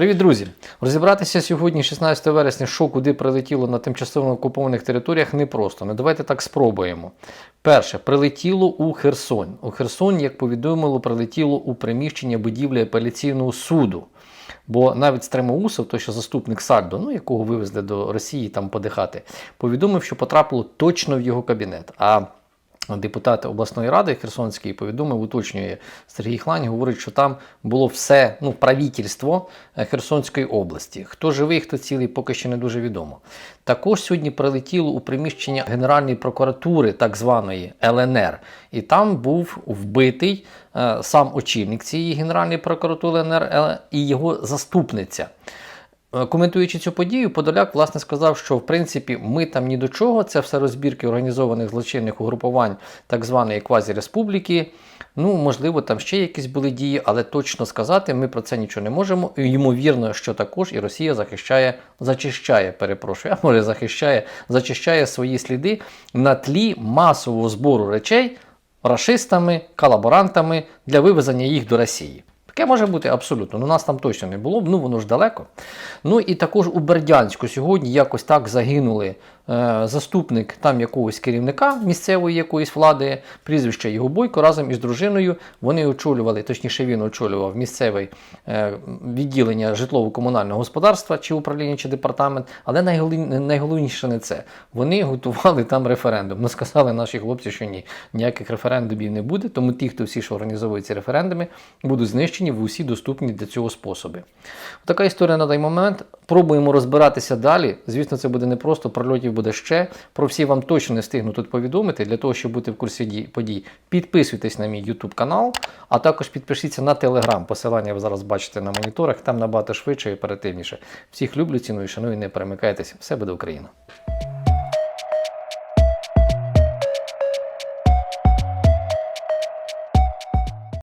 Привіт, друзі! Розібратися сьогодні, 16 вересня, що куди прилетіло на тимчасово окупованих територіях, непросто. Ну давайте так спробуємо. Перше, прилетіло у Херсон. У Херсон, як повідомило, прилетіло у приміщення будівлі апеляційного суду. Бо навіть Стремоусов, той що заступник Сальдо, ну якого вивезли до Росії там подихати, повідомив, що потрапило точно в його кабінет. А Депутат обласної ради Херсонської повідомив, уточнює Сергій Хлань, говорить, що там було все ну, правительство е, Херсонської області. Хто живий, хто цілий, поки що не дуже відомо. Також сьогодні прилетіло у приміщення Генеральної прокуратури, так званої ЛНР, і там був вбитий е, сам очільник цієї Генеральної прокуратури ЛНР і його заступниця. Е, Коментуючи цю подію, Подоляк власне сказав, що в принципі ми там ні до чого, це все розбірки організованих злочинних угрупувань так званої квазі-республіки. Ну, можливо, там ще якісь були дії, але точно сказати ми про це нічого не можемо. І ймовірно, що також і Росія захищає, зачищає, перепрошую, а може захищає, зачищає свої сліди на тлі масового збору речей рашистами, колаборантами для вивезення їх до Росії. Таке може бути абсолютно. Ну, нас там точно не було, ну воно ж далеко. Ну і також у Бердянську сьогодні якось так загинули заступник там якогось керівника місцевої якоїсь влади, прізвище його Бойко разом із дружиною. Вони очолювали, точніше, він очолював місцеве е, відділення житлово-комунального господарства чи управління чи департамент. Але найголовніше не це. Вони готували там референдум. Ну сказали наші хлопці, що ні, ніяких референдумів не буде. Тому ті, хто всі, що організовують ці референдуми, будуть знищені в усі доступні для цього способи. Така історія на даний момент. Пробуємо розбиратися далі. Звісно, це буде непросто, прольотів буде ще. Про всі вам точно не встигну тут повідомити. Для того, щоб бути в курсі подій, підписуйтесь на мій YouTube канал, а також підпишіться на Telegram. Посилання ви зараз бачите на моніторах. Там набагато швидше і оперативніше. Всіх люблю, ціную, шаную, не перемикайтеся. Все буде Україна!